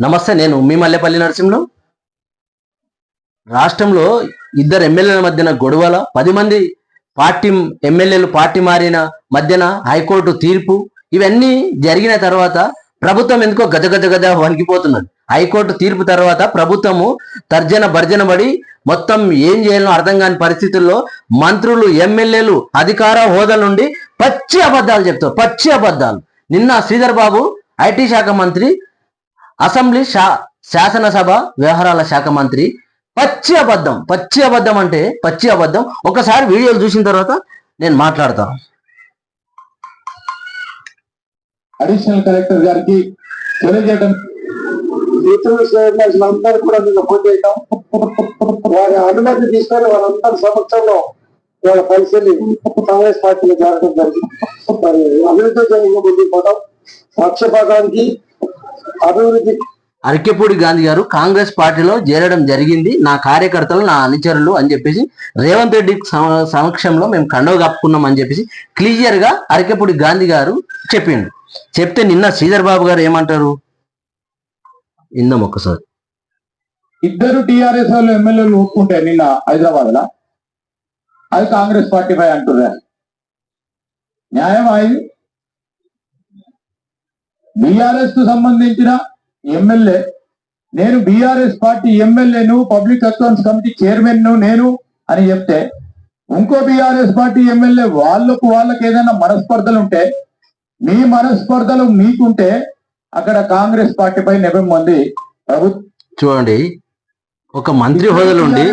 నమస్తే నేను మీ మల్లెపల్లి నరసింహం రాష్ట్రంలో ఇద్దరు ఎమ్మెల్యేల మధ్యన గొడవల పది మంది పార్టీ ఎమ్మెల్యేలు పార్టీ మారిన మధ్యన హైకోర్టు తీర్పు ఇవన్నీ జరిగిన తర్వాత ప్రభుత్వం ఎందుకో గద గద గద వణికిపోతున్నది. హైకోర్టు తీర్పు తర్వాత ప్రభుత్వము తర్జన భర్జన పడి మొత్తం ఏం చేయాలో అర్థం కాని పరిస్థితుల్లో మంత్రులు ఎమ్మెల్యేలు అధికార హోదా నుండి పచ్చి అబద్ధాలు చెప్తారు పచ్చి అబద్ధాలు. నిన్న శ్రీధర్ బాబు ఐటీ శాఖ మంత్రి అసెంబ్లీ శా శాసనసభ వ్యవహారాల శాఖ మంత్రి పచ్చి అబద్ధం పచ్చి అబద్ధం అంటే పచ్చి అబద్ధం. ఒకసారి వీడియోలు చూసిన తర్వాత నేను మాట్లాడతాను అడిషనల్ కలెక్టర్ గారికి తెలియజేయడం అందరూ కూడా నిన్న ఫోన్ చేయటం. వారి అనుమతి తీసుకొని వాళ్ళందరి సమక్షంలో వాళ్ళ పరిస్థితి కాంగ్రెస్ పార్టీలో చేరడం జరిగింది. మరి అభివృద్ధి జరిగిన ముందుకు పోవడం పక్షపాతానికి అభివృద్ధి. అరకెపూడి గాంధీ గారు కాంగ్రెస్ పార్టీలో చేరడం జరిగింది. నా కార్యకర్తలు నా అనుచరులు అని చెప్పేసి రేవంత్ రెడ్డి సమ- సమక్షంలో మేము కండవ కప్పుకున్నాం అని చెప్పేసి క్లియర్గా అరకెపూడి గాంధీ గారు చెప్పిండు. చెప్తే నిన్న శ్రీధర్ బాబు గారు ఏమంటారు? ఇందాం ఒక్కసారి. ఇద్దరు టిఆర్ఎస్ వాళ్ళు ఎమ్మెల్యేలు ఒప్పుకుంటే నిన్న హైదరాబాద్లో అది కాంగ్రెస్ పార్టీపై అంటున్నారు న్యాయం అది బీఆర్ఎస్కు సంబంధించిన ఎమ్మెల్యే నేను బీఆర్ఎస్ పార్టీ ఎమ్మెల్యేను పబ్లిక్ అకౌంట్స్ కమిటీ చైర్మన్ను నేను అని చెప్తే ఇంకో బీఆర్ఎస్ పార్టీ ఎమ్మెల్యే వాళ్ళకు వాళ్ళకి ఏదైనా మనస్పర్ధలు ఉంటే మీ మనస్పర్ధలు మీకుంటే అక్కడ కాంగ్రెస్ పార్టీపై నెపం మంది ప్రభుత్వం చూడండి ఒక మంత్రి హోదాలో ఉండి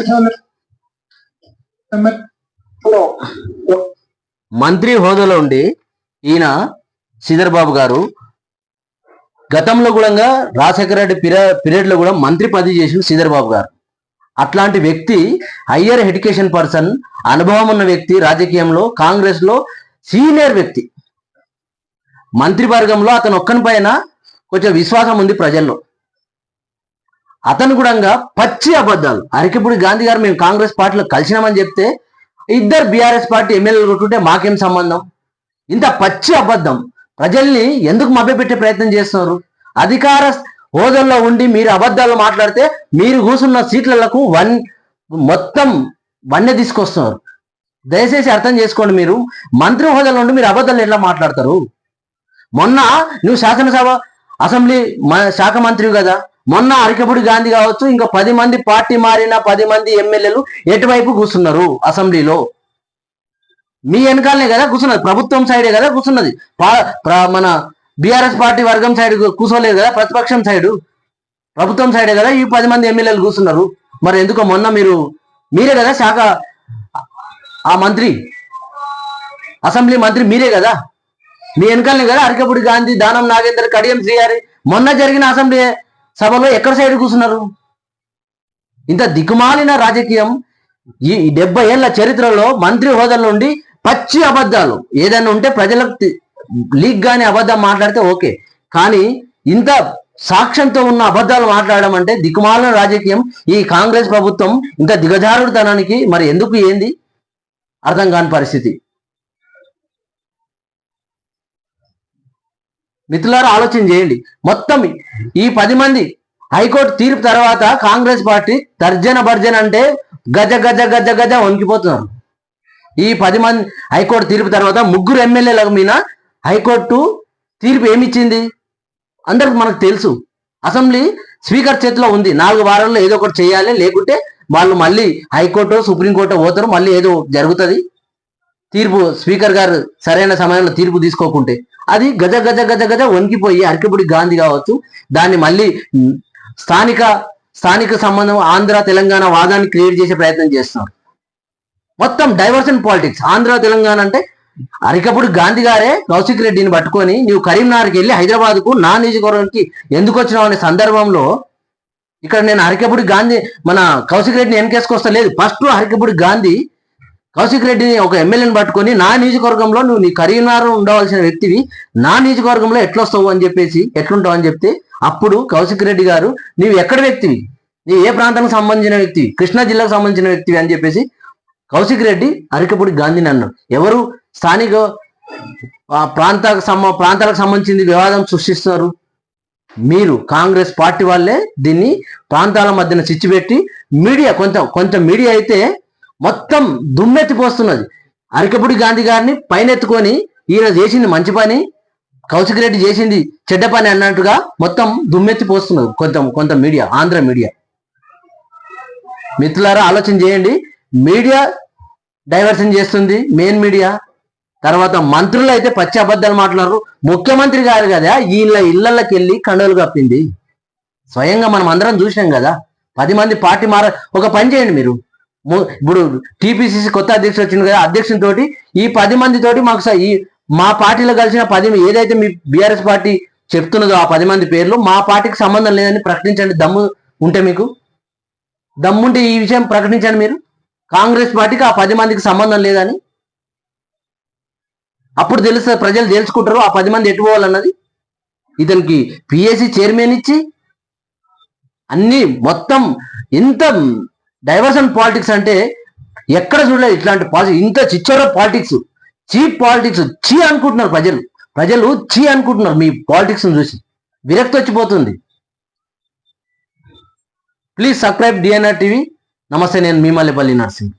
మంత్రి హోదాలో ఉండి ఈయన శ్రీధర్ బాబు గారు గతంలో కూడా రాజశేఖర రెడ్డి పీరియడ్లో కూడా మంత్రి పదవి చేసిన శ్రీధర్ బాబు గారు. అట్లాంటి వ్యక్తి హయ్యర్ ఎడ్యుకేషన్ పర్సన్ అనుభవం ఉన్న వ్యక్తి రాజకీయంలో కాంగ్రెస్లో సీనియర్ వ్యక్తి. మంత్రివర్గంలో అతను ఒక్కని పైన కొంచెం విశ్వాసం ఉంది ప్రజల్లో. అతను కూడా పచ్చి అబద్ధాలు. అరకిపూడి గాంధీ గారు మేము కాంగ్రెస్ పార్టీలో కలిసినామని చెప్తే ఇద్దరు బీఆర్ఎస్ పార్టీ ఎమ్మెల్యేలు కొట్టుంటే మాకేం సంబంధం? ఇంత పచ్చి అబద్ధం. ప్రజల్ని ఎందుకు మభ్యపెట్టే ప్రయత్నం చేస్తున్నారు? అధికార హోదాల్లో ఉండి మీరు అబద్ధాలు మాట్లాడితే మీరు కూర్చున్న సీట్లకు వన్ మొత్తం వన్నె తీసుకొస్తున్నారు. దయచేసి అర్థం చేసుకోండి మీరు. మంత్రి హోదాలో ఉండి మీరు అబద్ధాలు ఎట్లా మాట్లాడతారు? మొన్న నువ్వు శాసనసభ అసెంబ్లీ శాఖ మంత్రివి కదా. మొన్న అరికపుడి గాంధీ కావచ్చు ఇంకా పది మంది పార్టీ మారిన పది మంది ఎమ్మెల్యేలు ఎటువైపు కూర్చున్నారు అసెంబ్లీలో? మీ వెనకాలనే కదా కూర్చున్నది. ప్రభుత్వం సైడే కదా కూర్చున్నది. పా- మన బీఆర్ఎస్ పార్టీ వర్గం సైడ్ కూర్చోలేదు కదా ప్రతిపక్షం సైడు ప్రభుత్వం సైడే కదా ఈ పది మంది ఎమ్మెల్యేలు కూర్చున్నారు. మరి ఎందుకో మొన్న మీరు మీరే కదా శాఖ ఆ మంత్రి అసెంబ్లీ మంత్రి మీరే కదా. మీ వెనకాలనే కదా అరకపూడి గాంధీ దానం నాగేందర్ కడియం శ్రీహారి మొన్న జరిగిన అసెంబ్లీ సభలో ఎక్కడ సైడ్ కూర్చున్నారు? ఇంత దిక్కుమాలిన రాజకీయం ఈ ఈ డెబ్బై ఏళ్ళ చరిత్రలో మంత్రి హోదాల నుండి పచ్చి అబద్ధాలు. ఏదైనా ఉంటే ప్రజలకు లీక్ గాని అబద్ధం మాట్లాడితే ఓకే. కానీ ఇంత సాక్ష్యంతో ఉన్న అబద్ధాలు మాట్లాడడం అంటే దిక్కుమాలిన రాజకీయం. ఈ కాంగ్రెస్ ప్రభుత్వం ఇంకా దిగజారుడుతనానికి మరి ఎందుకు ఏంది? అర్థం కాని పరిస్థితి. మిత్రులారా ఆలోచన చేయండి. మొత్తం ఈ పది మంది హైకోర్టు తీర్పు తర్వాత కాంగ్రెస్ పార్టీ తర్జన భర్జన అంటే గజ గజ గజ గజ వణికిపోతున్నారు. ఈ పది మంది హైకోర్టు తీర్పు తర్వాత ముగ్గురు ఎమ్మెల్యేల మీద హైకోర్టు తీర్పు ఏమిచ్చింది? అందరికి మనకు తెలుసు. అసెంబ్లీ స్పీకర్ చేతిలో ఉంది. నాలుగు వారాల్లో ఏదో ఒకటి చేయాలి. లేకుంటే వాళ్ళు మళ్ళీ హైకోర్టు సుప్రీంకోర్టు పోతారు. మళ్ళీ ఏదో జరుగుతుంది. తీర్పు స్పీకర్ గారు సరైన సమయంలో తీర్పు తీసుకోకుంటే. అది గజ గజ గజ గజ వణికిపోయి అరకపుడి గాంధీ కావచ్చు. దాన్ని మళ్ళీ స్థానిక స్థానిక సంబంధం ఆంధ్ర తెలంగాణ వాదాన్ని క్రియేట్ చేసే ప్రయత్నం చేస్తున్నారు. మొత్తం డైవర్షన్ పాలిటిక్స్ ఆంధ్ర తెలంగాణ అంటే అరికప్పుడు గాంధీ గారే కౌశిక్ రెడ్డిని పట్టుకొని నీవు కరీంనగర్కి వెళ్ళి హైదరాబాద్కు నా నియోజకవర్గానికి ఎందుకు వచ్చినావు అనే సందర్భంలో ఇక్కడ నేను హరికపుడి గాంధీ మన కౌశిక్ రెడ్డిని ఎన్కేసుకొస్తా లేదు. ఫస్ట్ హరికపుడి గాంధీ కౌశిక్ రెడ్డిని ఒక ఎమ్మెల్యేని పట్టుకొని నా నియోజకవర్గంలో నువ్వు నీ కరీంనగర్ ఉండవలసిన వ్యక్తివి నా నియోజకవర్గంలో ఎట్లొస్తావు అని చెప్పేసి ఎట్లుంటావు అని చెప్తే అప్పుడు కౌశిక్ రెడ్డి గారు నీవు ఎక్కడ వ్యక్తివి? నీ ఏ ప్రాంతానికి సంబంధించిన వ్యక్తివి? కృష్ణా జిల్లాకు సంబంధించిన వ్యక్తివి? అని చెప్పేసి కౌశిక్ రెడ్డి అరికపూడి గాంధీని అన్నాడు ఎవరు స్థానిక ప్రాంత ప్రాంతాలకు ప్రాంతాలకు సంబంధించింది వివాదం సృష్టిస్తున్నారు? మీరు కాంగ్రెస్ పార్టీ వాళ్ళే దీన్ని ప్రాంతాల మధ్యన చిచ్చిపెట్టి మీడియా కొంత కొంత మీడియా అయితే మొత్తం దుమ్మెత్తిపోస్తున్నది అరకపుడి గాంధీ గారిని పైనెత్తుకొని ఈయన చేసింది మంచి పని కౌశిక్ రెడ్డి చేసింది చెడ్డ పని అన్నట్టుగా మొత్తం దుమ్మెత్తిపోస్తున్నది కొంత కొంత మీడియా ఆంధ్ర మీడియా. మిత్రులారా ఆలోచన చేయండి. మీడియా డైవర్షన్ చేస్తుంది మెయిన్ మీడియా తర్వాత మంత్రులు అయితే పచ్చి అబద్ధాలు మాట్లాడరు. ముఖ్యమంత్రి గారు కదా వీళ్ళ ఇళ్ళకి వెళ్ళి కండలు కప్పింది. స్వయంగా మనం అందరం చూసినాం కదా పది మంది పార్టీ మార ఒక పని చేయండి మీరు. ఇప్పుడు టీపీసీసీ కొత్త అధ్యక్షుడు వచ్చింది కదా అధ్యక్షునితోటి ఈ పది మందితోటి మాకు ఈ మా పార్టీలో కలిసిన పది ఏదైతే మీ బీఆర్ఎస్ పార్టీ చెప్తున్నదో ఆ పది మంది పేర్లు మా పార్టీకి సంబంధం లేదని ప్రకటించండి దమ్ము ఉంటే మీకు. దమ్ముంటే ఈ విషయం ప్రకటించండి మీరు. కాంగ్రెస్ పార్టీకి ఆ పది మందికి సంబంధం లేదని? అప్పుడు తెలుస్తుంది ప్రజలు తెలుసుకుంటారు ఆ పది మంది ఎటు పోవాలన్నది? ఇతనికి పిఎస్సి చైర్మన్ ఇచ్చి అన్ని మొత్తం ఎంత డైవర్షన్ పాలిటిక్స్ అంటే ఎక్కడ చూడలేదు ఇట్లాంటి పాలిటిక్స్ ఇంత చిచ్చర పాలిటిక్స్ చీప్ పాలిటిక్స్ చీ అనుకుంటున్నారు ప్రజలు. ప్రజలు చీ అనుకుంటున్నారు మీ పాలిటిక్స్ చూసి. విరక్తి వచ్చిపోతుంది. Please subscribe DNR TV. నమస్తే నేను మీ మల్లెపల్లి నర్సింగ్